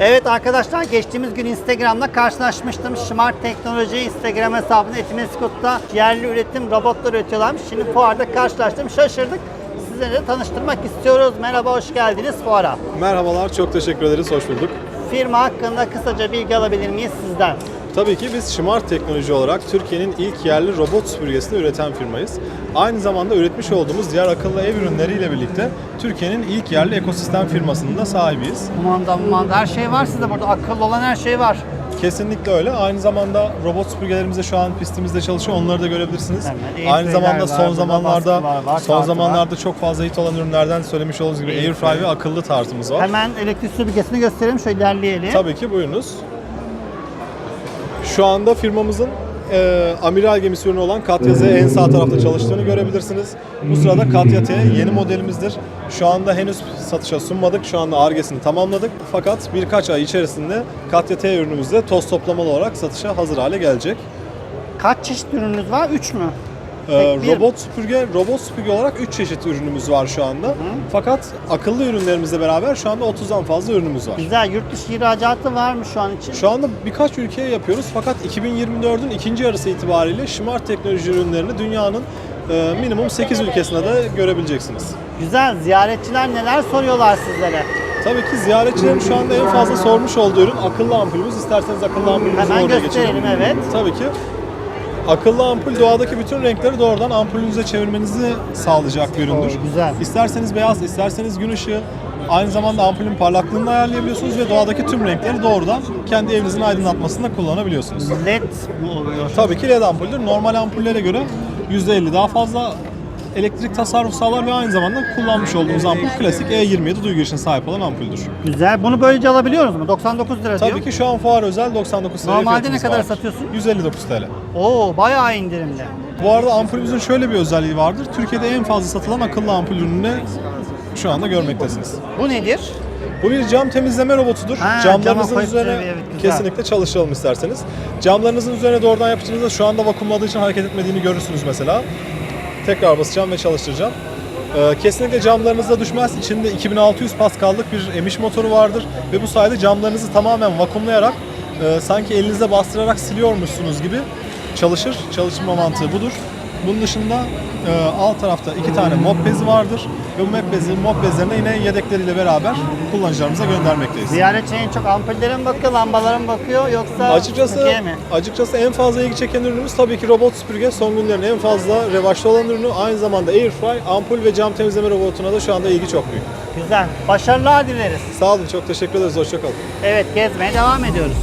Evet arkadaşlar geçtiğimiz gün Instagram'da karşılaşmıştım. Smart Teknoloji Instagram hesabında Etimeskut'ta yerli üretim robotlar üretiyorlarmış. Şimdi fuarda karşılaştım. Şaşırdık. Size de tanıştırmak istiyoruz. Merhaba, hoş geldiniz fuara. Merhabalar, çok teşekkür ederiz, hoş bulduk. Firma hakkında kısaca bilgi alabilir miyiz sizden? Tabii ki biz Smart Teknoloji olarak Türkiye'nin ilk yerli robot süpürgesini üreten firmayız. Aynı zamanda üretmiş olduğumuz diğer akıllı ev ürünleriyle birlikte Türkiye'nin ilk yerli ekosistem firmasının da sahibiyiz. Kumanda, kumanda her şey var sizde burada. Akıllı olan her şey var. Kesinlikle öyle. Aynı zamanda robot süpürgelerimiz de şu an pistimizde çalışıyor. Onları da görebilirsiniz. Hemen Aynı zamanda var, son zamanlarda var, son zamanlarda çok fazla hit olan ürünlerden söylemiş olduğunuz gibi Airfry ve akıllı tartımız var. Hemen elektrik süpürgesini gösterelim. Şöyle ilerleyelim. Tabii ki buyurunuz. Şu anda firmamızın e, amiral gemisi ürünü olan Katya Z en sağ tarafta çalıştığını görebilirsiniz. Bu sırada Katya T yeni modelimizdir. Şu anda henüz satışa sunmadık. Şu anda argesini tamamladık. Fakat birkaç ay içerisinde Katya T ürünümüz de toz toplamalı olarak satışa hazır hale gelecek. Kaç çeşit ürününüz var? 3 mü? Ee, bir- robot süpürge, robot süpürge olarak 3 çeşit ürünümüz var şu anda. Fakat akıllı ürünlerimizle beraber şu anda 30'dan fazla ürünümüz var. Güzel. Yurt dışı ihracatı var mı şu an için? Şu anda birkaç ülkeye yapıyoruz fakat 2024'ün ikinci yarısı itibariyle Smart teknoloji ürünlerini dünyanın e, minimum 8 ülkesinde de görebileceksiniz. Güzel. Ziyaretçiler neler soruyorlar sizlere? Tabii ki ziyaretçilerin şu anda en fazla sormuş olduğu ürün akıllı ampulümüz. İsterseniz akıllı ampulümüzü Hemen oraya gösterelim geçelim. evet. Tabii ki. Akıllı ampul doğadaki bütün renkleri doğrudan ampulünüze çevirmenizi sağlayacak bir üründür. Oo, güzel. İsterseniz beyaz, isterseniz gün ışığı. Aynı zamanda ampulün parlaklığını ayarlayabiliyorsunuz ve doğadaki tüm renkleri doğrudan kendi evinizin aydınlatmasında kullanabiliyorsunuz. LED mi oluyor? Tabii ki LED ampuldür. Normal ampullere göre %50 daha fazla elektrik tasarruf sağlar ve aynı zamanda kullanmış olduğumuz ampul klasik E27 duygu ışığına sahip olan ampuldür. Güzel. Bunu böylece alabiliyoruz mu? 99 lira diyor. Tabii ki şu an fuar özel 99 TL Normalde fiyatımız ne kadar var. satıyorsun? 159 TL. Oo bayağı indirimli. Bu arada ampulümüzün şöyle bir özelliği vardır. Türkiye'de en fazla satılan akıllı ampul ürününü şu anda görmektesiniz. Bu nedir? Bu bir cam temizleme robotudur. Ha, Camlarınızın cama koyup üzerine tabii, evet, güzel. kesinlikle çalıştıralım isterseniz. Camlarınızın üzerine doğrudan yapıştığınızda şu anda vakumladığı için hareket etmediğini görürsünüz mesela. Tekrar basacağım ve çalıştıracağım. Ee, kesinlikle camlarınızda düşmez. İçinde 2600 paskallık bir emiş motoru vardır ve bu sayede camlarınızı tamamen vakumlayarak e, sanki elinizle bastırarak siliyormuşsunuz gibi çalışır. Çalışma mantığı budur. Bunun dışında e, alt tarafta iki tane mop bezi vardır ve bu mop, bezi, mop bezlerine yine yedekleriyle beraber kullanıcılarımıza göndermekteyiz. Ziyaretçi en çok ampullere mi bakıyor, lambalara mı bakıyor yoksa Açıkçası mi? açıkçası en fazla ilgi çeken ürünümüz tabii ki robot süpürge. Son günlerin en fazla revaçta olan ürünü. Aynı zamanda Airfry, ampul ve cam temizleme robotuna da şu anda ilgi çok büyük. Güzel. Başarılar dileriz. Sağ olun, çok teşekkür ederiz. Hoşçakalın. Evet gezmeye devam ediyoruz.